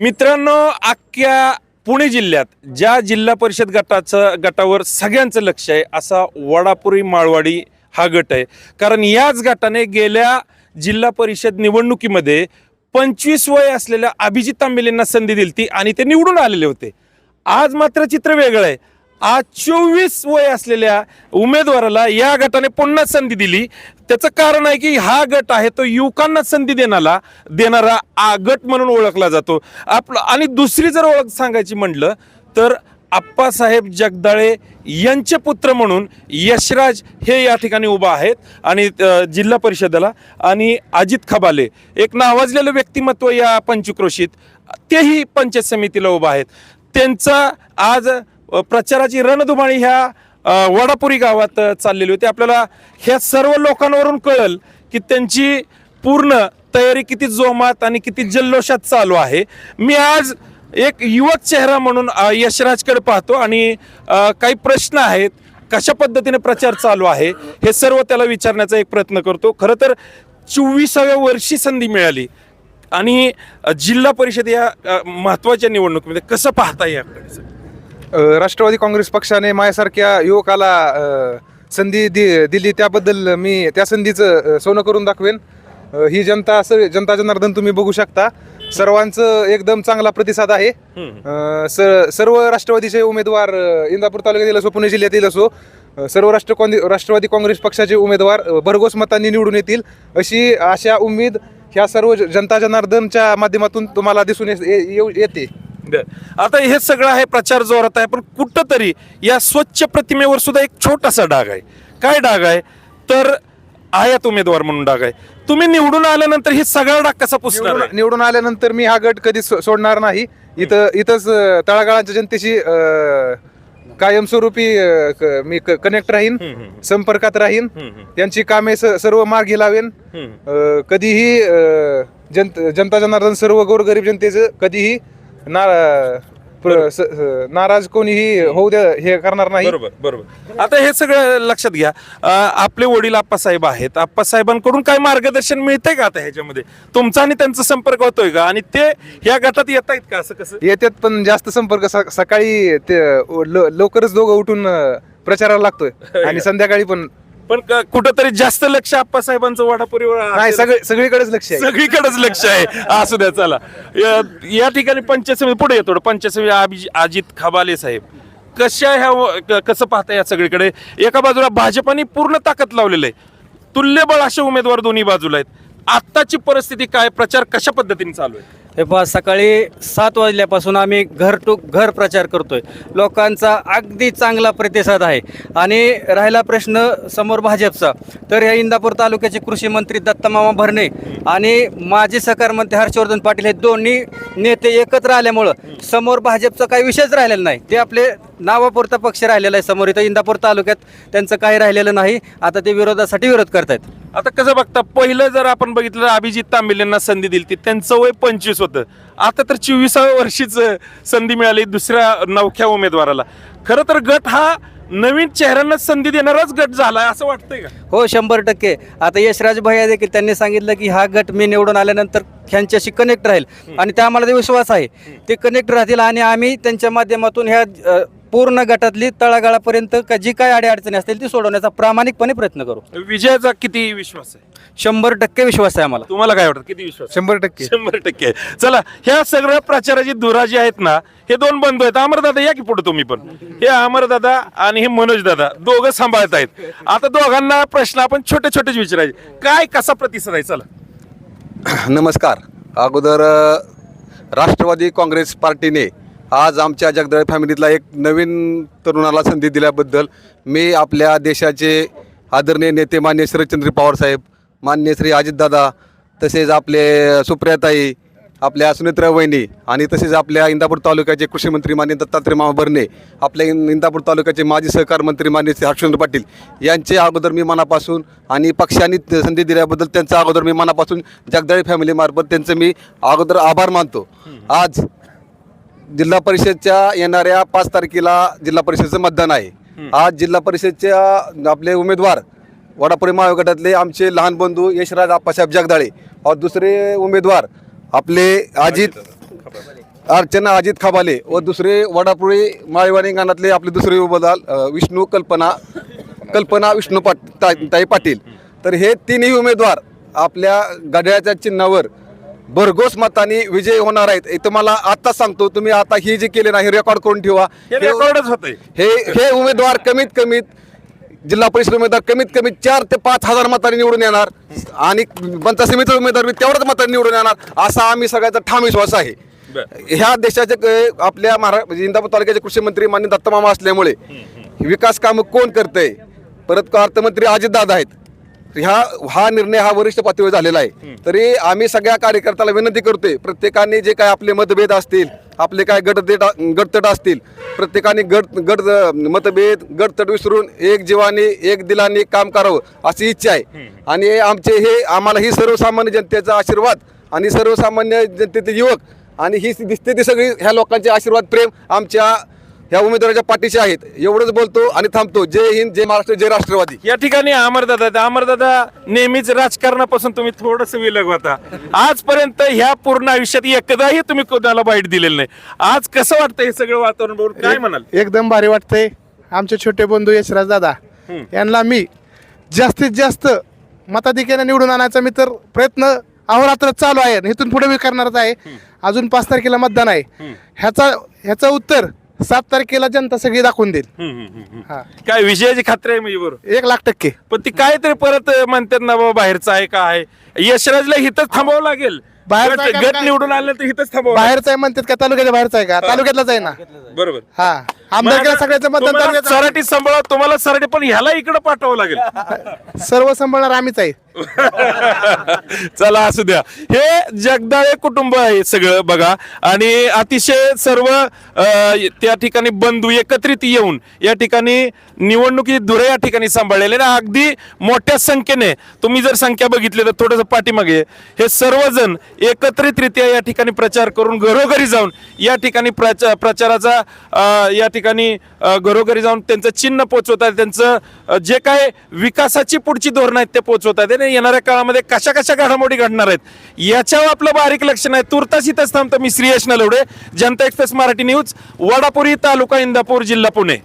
मित्रांनो अख्ख्या पुणे जिल्ह्यात ज्या जिल्हा परिषद गटाचं गटावर सगळ्यांचं लक्ष आहे असा वडापुरी माळवाडी हा गट आहे. कारण याच गटाने गेल्या जिल्हा परिषद निवडणुकीमध्ये पंचवीस वय असलेल्या अभिजित तांबेलेंना संधी दिली ती आणि ते निवडून आलेले होते. आज मात्र चित्र वेगळं आहे. आज चोवीस वय असलेल्या उमेदवाराला या गटाने पुन्हा संधी दिली. त्याचं कारण आहे की हा गट आहे तो युवकांना संधी देणारा देणारा आ गट म्हणून ओळखला जातो. आपलं आणि दुसरी जर ओळख सांगायची म्हटलं तर आप्पासाहेब जगदाळे यांचे पुत्र म्हणून यशराज हे या ठिकाणी उभा आहेत आणि जिल्हा परिषदेला आणि अजित खबाले. एक नावाजलेलं व्यक्तिमत्व या पंचक्रोशीत तेही पंचायत समितीला उभं आहेत. त्यांचा आज प्रचाराची रणधुमाळी ह्या वडापुरी गावात चाललेली होती. आपल्याला ह्या सर्व लोकांवरून कळल की त्यांची पूर्ण तयारी किती जोमात आणि किती जल्लोषात चालू आहे. मी आज एक युवक चेहरा म्हणून यशराजकडे पाहतो आणि काही प्रश्न आहेत. कशा पद्धतीने प्रचार चालू आहे? हे सर्व त्याला विचारण्याचा एक प्रयत्न करतो. खरं तर चोवीसाव्या वर्षी संधी मिळाली. आणि जिल्हा परिषद या महत्त्वाच्या महत्त्वाच्या निवडणुकीमध्ये कसं पाहता याकडे अ, राष्ट्रवादी काँग्रेस पक्षाने माझ्यासारख्या युवकाला संधी दि दिली त्याबद्दल मी त्या संधीचं सोनं करून दाखवेन. ही जनता सर जनता जनार्दन तुम्ही बघू शकता. सर्वांचं एकदम चांगला प्रतिसाद आहे. स सर्व राष्ट्रवादीचे उमेदवार इंदापूर तालुक्यातील असो पुणे जिल्ह्यातील असो सर्व राष्ट्र राष्ट्रवादी काँग्रेस पक्षाचे उमेदवार भरघोस मतांनी निवडून येतील अशी आशा उमेद ह्या सर्व जनता जनार्दनच्या माध्यमातून तुम्हाला दिसून ये- ये- येऊ- येते. बर. आता हे सगळं आहे प्रचार जोरात आहे पण कुठंतरी या स्वच्छ प्रतिमेवर सुद्धा एक छोटासा डाग आहे काय डाग आहे तर आयात उमेदवार म्हणून डाग आहे तुम्ही निवडून आल्यानंतर हे सगळा डाग कसा पुसणार निवडून आहे? निवडून आल्यानंतर मी हा गट कधी सो- सोडणार नाही इथं इथंच अं, तळागाळाच्या जनतेशी अं, कायमस्वरूपी अं, क- मी कनेक्ट राहीन हम्म, हम्म. संपर्कात राहीन हम्म, हम्म. त्यांची कामे स- सर्व मार्गी लावेन हम्म. अं, कधीही अं, जन जनता जनार्दन सर्व गोरगरीब जनतेचं कधीही ना प्र- स- स- नाराज कोणीही होऊ द्या हे करणार नाही. बरोबर बरोबर. आता हे सगळं लक्षात घ्या. अं, आपले वडील आप्पासाहेब आहेत. आप्पासाहेबांकडून काय मार्गदर्शन मिळतंय का आता ह्याच्यामध्ये? तुमचा आणि त्यांचा संपर्क होतोय का? आणि ते या गटात येत आहेत का असं कसं? येतात पण जास्त संपर्क स- सकाळी ते ल- लवकरच दोघं उठून अं, प्रचाराला लागतोय. आणि संध्याकाळी पण पण क- कुठंतरी जास्त लक्ष आप्पासाहेबांचं वडापुरीवर नाही सगळे सगळीकडेच लक्ष आहे. सगळीकडेच लक्ष आहे. असू द्या चला. या- या ठिकाणी पंचायत समिती पुढे येतो पंचायत समिती अजित खबाले साहेब. कशा ह्या व- क- कसं पाहता या सगळीकडे? एका बाजूला भाजपाने पूर्ण ताकद लावलेलं आहे. तुल्यबळ असे उमेदवार दोन्ही बाजूला आहेत. आत्ताची परिस्थिती काय? प्रचार कशा पद्धतीने चालू आहे? हे पहा सकाळी सात वाजल्यापासून आम्ही घर टू घर प्रचार करतोय. लोकांचा अगदी चांगला प्रतिसाद आहे. आणि राहिला प्रश्न समोर भाजपचा. तर या इंदापूर तालुक्याचे कृषी मंत्री दत्तमामा भरणे आणि माजी सहकार मंत्री हर्षवर्धन पाटील हे दोन्ही नेते एकत्र आल्यामुळं समोर भाजपचा काही विषयच राहिलेला नाही. ते आपले नावापुरता पक्ष राहिलेला आहे समोर. इथं इंदापूर तालुक्यात त्यांचं काही राहिलेलं नाही. आता ते विरोधासाठी विरोध करतायत. आता कसं बघता पहिलं जर आपण बघितलं अभिजित तांबेलेंना संधी दिली ती त्यांचं वय पंचवीस होतं. आता तर चोवीसाव्या वर्षीच संधी मिळाली दुसऱ्या नवख्या उमेदवाराला. खरं तर गट हा नवीन चेहऱ्यांना संधी देणाराच गट झालाय असं वाटतंय का? हो शंभर टक्के. आता यशराज भैया देखील त्यांनी सांगितलं की हा गट मी निवडून आल्यानंतर ह्यांच्याशी कनेक्ट राहील. आणि त्या आम्हाला ते विश्वास आहे. ते कनेक्ट राहतील आणि आम्ही त्यांच्या माध्यमातून ह्या अ, पूर्ण गटातली तळागाळापर्यंत का जी काय अडीअडचणी असतील ती सोडवण्याचा प्रामाणिकपणे प्रयत्न करू. विजयाचा किती विश्वास आहे? शंभर टक्के विश्वास आहे आम्हाला. तुम्हाला काय वाटतं? किती विश्वास शंभर टक्के. शंभर टक्के चला ह्या सगळ्या प्रचाराची धुरा जी आहेत ना हे दोन बंधू आहेत. अमरदादा या की पुढे तुम्ही पण? हे अमरदादा आणि हे मनोज दादा दोघं सांभाळत आहेत. आता दोघांना प्रश्न आपण छोटे छोटेच विचारायचे. काय कसा प्रतिसाद आहे? चला. नमस्कार. अगोदर अ, राष्ट्रवादी काँग्रेस पार्टीने आज आमच्या जगदळे फॅमिलीतला एक नवीन तरुणाला संधी दिल्याबद्दल मी आपल्या देशाचे आदरणीय नेते मान्य शरदचंद्र पवार साहेब मान्य श्री अजितदादा तसेच आपले सुप्रियाताई आपल्या सुनेत्रा वहिनी आणि तसेच आपल्या इंदापूर तालुक्याचे कृषी मंत्री मान्य दत्तात्रय मामा भरणे आपल्या इंदापूर तालुक्याचे माजी सहकार मंत्री मान्य श्री हर्षचंद्र पाटील यांचे अगोदर मी मनापासून आणि पक्षांनी संधी दिल्याबद्दल त्यांचा अगोदर मी मनापासून जगदाळी फॅमिलीमार्फत त्यांचं मी अगोदर आभार मानतो. आज जिल्हा परिषदच्या येणाऱ्या पाच तारखेला जिल्हा परिषदचं मतदान आहे. आज जिल्हा परिषदच्या आपले उमेदवार वडापुरी महाविगटातले आमचे लहान बंधू यशराज आप्पासाहेब जगदाळे और दुसरे उमेदवार आपले अजित अर्चना अजित खाबाले व दुसरे वडापुळी माळीवाणी गाणातले आपले दुसरे उमेदवार विष्णू कल्पना कल्पना विष्णू पाट ताई पाटील. तर हे तिन्ही उमेदवार आपल्या घड्याळ्याच्या चिन्हावर भरघोस मताने विजय होणार आहेत. हे तुम्हाला आता सांगतो तुम्ही आता ही जी केले नाही रेकॉर्ड करून ठेवा. हे रेकॉर्डच होतंय. हे हे उमेदवार कमीत कमीत जिल्हा परिषद उमेदवार कमीत कमी चार ते पाच हजार मतांनी निवडून येणार. आणि पंचायत समिती उमेदवार बी तेवढ्याच मतांनी निवडून येणार. असा आम्ही सगळ्याचा ठाम विश्वास आहे. ह्या देशाचे आपल्या महारा म्हणजे इंदापूर तालुक्याचे कृषी मंत्री मान्य दत्तमामा असल्यामुळे विकास कामं कोण करतंय? परत अर्थमंत्री अजितदादा आहेत. ह्या हा निर्णय हा वरिष्ठ पातळीवर झालेला आहे. तरी आम्ही सगळ्या कार्यकर्त्याला विनंती करतोय प्रत्येकाने जे काय आपले मतभेद असतील आपले काय गटदेट गटतट असतील प्रत्येकाने गट गट मतभेद गटतट विसरून एक जीवाने एक दिलाने काम करावं अशी इच्छा आहे. आणि आमचे हे आम्हाला ही सर्वसामान्य जनतेचा आशीर्वाद आणि सर्वसामान्य जनतेचे युवक आणि ही दिसते ती सगळी ह्या लोकांचे आशीर्वाद प्रेम आमच्या ह्या उमेदवाराच्या पाठीशी आहेत. एवढंच बोलतो आणि थांबतो. जय हिंद जय महाराष्ट्र जय राष्ट्रवादी. या ठिकाणी अमरदादा. अमरदादा नेहमीच राजकारणापासून तुम्ही थोडस विलग होता. आजपर्यंत ह्या पूर्ण आयुष्यात एकदाही तुम्ही कोणाला वाईट दिलेलं नाही. आज कसं वाटतं हे सगळं वातावरण बघून? काय म्हणाल? एकदम भारी वाटतंय. आमचे छोटे बंधू यशराज दादा यांना मी जास्तीत जास्त मताधिक्याने निवडून आणायचा मी तर प्रयत्न अहोरात्र चालू आहे आणि इथून पुढे मी करणारच आहे. अजून पाच तारखेला मतदान आहे. ह्याचा ह्याचं उत्तर सात तारखेला जनता सगळी दाखवून देईल. हा. काय विजयाची खात्री आहे म्हणजे बरोबर? एक लाख टक्के. पण ती काहीतरी परत म्हणतात ना बाबा बाहेरचं आहे का आहे? यशराजला हिथंच थांबावं लागेल. बाहेरचं गट आहे का? गट काय? निवडून आलं तर हिथंच थांबावं. बाहेरचं आहे म्हणतात का? तालुक्याच्या बाहेरचं आहे का? तालुक्यातलाच आहे ना. बरोबर. हा. आमदारकीला सगळ्याचं मतदान तुम्हाला तालुक्यात सराटी सांभाळा तुम्हाला सराटी पण ह्याला इकडे पाठवावं लागेल. सर्व सांभाळणार आम्हीच आहे. चला असू द्या. हे जगदाळे कुटुंब आहे सगळं बघा. आणि अतिशय सर्व अ, त्या ठिकाणी बंधू एकत्रित येऊन या ठिकाणी निवडणुकी धुरे या ठिकाणी सांभाळलेले आणि अगदी मोठ्या संख्येने तुम्ही जर संख्या बघितली तर थोडंसं पाठीमागे. हे सर्वजण एकत्रितरित्या या ठिकाणी प्रचार करून घरोघरी जाऊन या ठिकाणी प्रचा प्रचाराचा अ, या ठिकाणी ठिकाणी घरोघरी जाऊन त्यांचं चिन्ह पोचवतात त्यांचं जे काय विकासाची पुढची धोरणं आहेत ते पोचवतात आणि येणाऱ्या काळामध्ये कशा कशा घडामोडी घडणार आहेत याच्यावर आपलं बारीक लक्ष नाही. तुर्तास इथंच थांबतं मी श्रीयश नलवडे जनता एक्सप्रेस मराठी न्यूज वडापुरी तालुका इंदापूर जिल्हा पुणे.